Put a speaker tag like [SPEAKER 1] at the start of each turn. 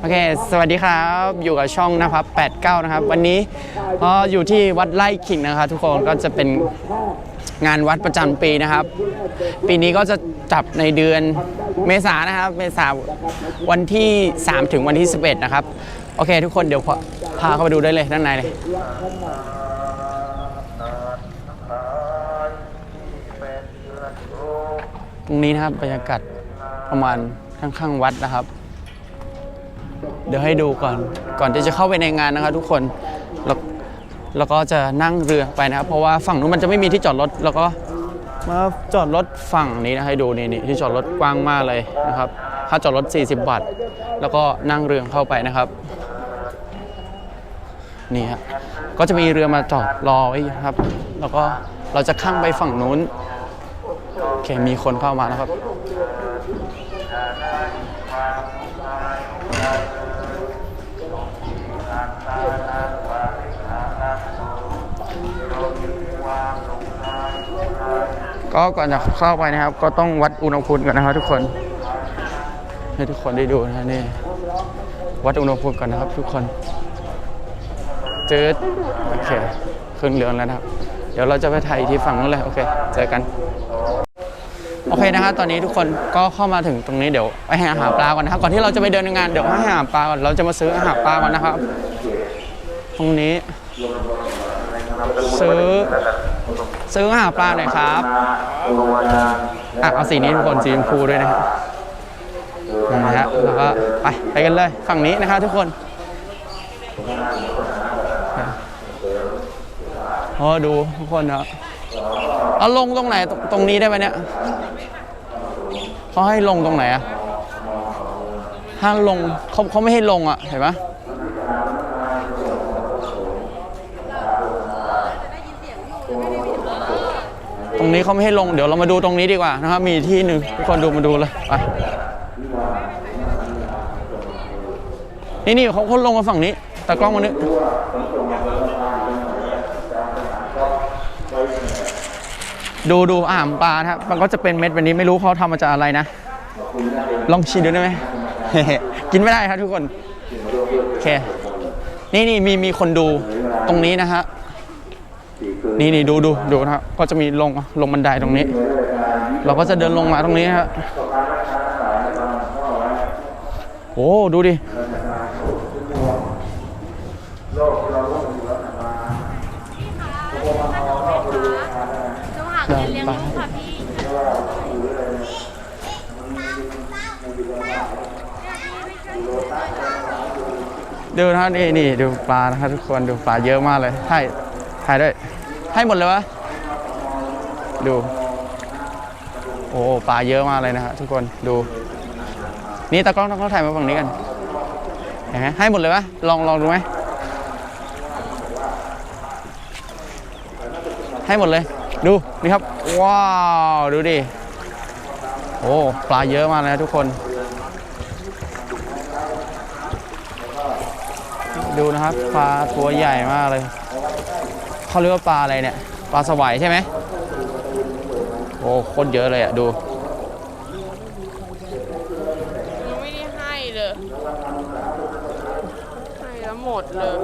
[SPEAKER 1] โอเค สวัสดีครับ อยู่กับช่องนะครับ89 นะครับ วันนี้ก็อยู่ที่วัดไร่ขิงนะครับ ทุกคนก็จะเป็นงานวัดประจำปีนะครับ ปีนี้ก็จะจับในเดือนเมษานนะครับ เมษาวันที่ 3 ถึงวันที่ 11 นะครับ โอเค ทุกคนเดี๋ยวพาพาเข้าไปดูได้เลยด้านในเลย ตรงนี้นะครับบรรยากาศประมาณข้างๆวัดนะครับ เดี๋ยวให้ดูก่อนก่อนที่จะเข้าไปในงานนะครับทุกคนแล้วแล้วก็จะนั่งเรือไปนะครับ เพราะว่าฝั่งนู้นมันจะไม่มีที่จอดรถแล้วก็มาจอดรถฝั่งนี้นะให้ดูนี่นี่ที่จอดรถกว้างมากเลยนะครับค่าจอดรถ 40 บาท แล้วก็นั่งเรือเข้าไปนะครับนี่ฮะก็จะมีเรือมาจอดรอไว้ครับ แล้วก็เราจะข้ามไปฝั่งนู้นโอเคมีคนเข้ามาแล้วครับ ก็ก่อนจะเข้าไปนะครับ ก็ต้องวัดอุณหภูมิก่อนนะครับทุกคนให้ทุกคนได้ดูนะนี่วัดอุณหภูมิก่อนนะครับ ทุกคนจืดโอเคขึ้นเรืองแล้วนะครับ เดี๋ยวเราจะไปถ่ายที่ฝั่งนู้นเลยโอเคเจอกันโอเคนะครับตอนนี้ทุกคนก็เข้ามาถึงตรงนี้เดี๋ยวไปห้อาหารปลาก่อนนะครับก่อนที่เราจะไปเดินในงานเดี๋ยวให้อาหารปลาก่อนเราจะมาซื้ออาหารปลาก่อนนะครับ ตรงนี้ ซื้อ ซื้ออาหารปลาหน่อยครับอะเอาสีนี้ทุกคนสีชมพูด้วยนะครับนะฮะแล้วก็ไปไปกันเลยฝั่งนี้นะครับทุกคนโอ้ดูทุกคนนะเอาลงตรงไหนตรงตรงนี้ได้ไหมเนี่ยเขาให้ลงตรงไหนอะถ้ามลงเขาเขาไม่ให้ลงอะเห็นไหมตรง นี้เขาไม่ให้ลงเดี๋ยวเรามาดูตรงนี้ดีกว่านะครับ มีที่หนึ่งทุกคนดูมาดูเลยไปนี่นี่เขาเขาลงมาฝั่งนี้ แต่กล้องมานึกดูดูอ่ามปลาครับมันก็จะเป็นเม็ดแบบนี้ไม่รู้เขาทำมาจากอะไรนะ ลองชิมดูได้ไหมกินไม่ได้ครับทุกคนโอเคนี่นี่มีมีคนดูตรงนี้นะฮะ นี่นี่ดูดูดูนะครับก็จะมีลงลงบันไดตรงนี้ เราก็จะเดินลงมาตรงนี้ฮะโอ้ดูดิ
[SPEAKER 2] หนูหาเงินเลี้ยงลูกค่ะพี่
[SPEAKER 1] ดูนะครับนี่นี่ดูปลานะครับทุกคนดูปลาเยอะมากเลยให้ ถ่ายด้วย ให้หมดเลยวะ ดู โอ้ปลาเยอะมากเลยนะฮะทุกคน ดู นี่ตากล้องตากล้องถ่ายมาฝั่งนี้กันเห็นไหมให้หมดเลยวะ ลองลองดูไหม ให้หมดเลย ดู นี่ครับ ว้าว ดูดิ โอ้ ปลาเยอะมากเลยนะทุกคน ดูนะครับ ปลาตัวใหญ่มากเลย เขาเรียกว่าปลาอะไรเนี่ย ปลาสวายใช่ไหมโอ้โคตรเยอะเลยอะ ดู
[SPEAKER 2] ไม่ได้ให้เลย ให้แล้วหมดเลย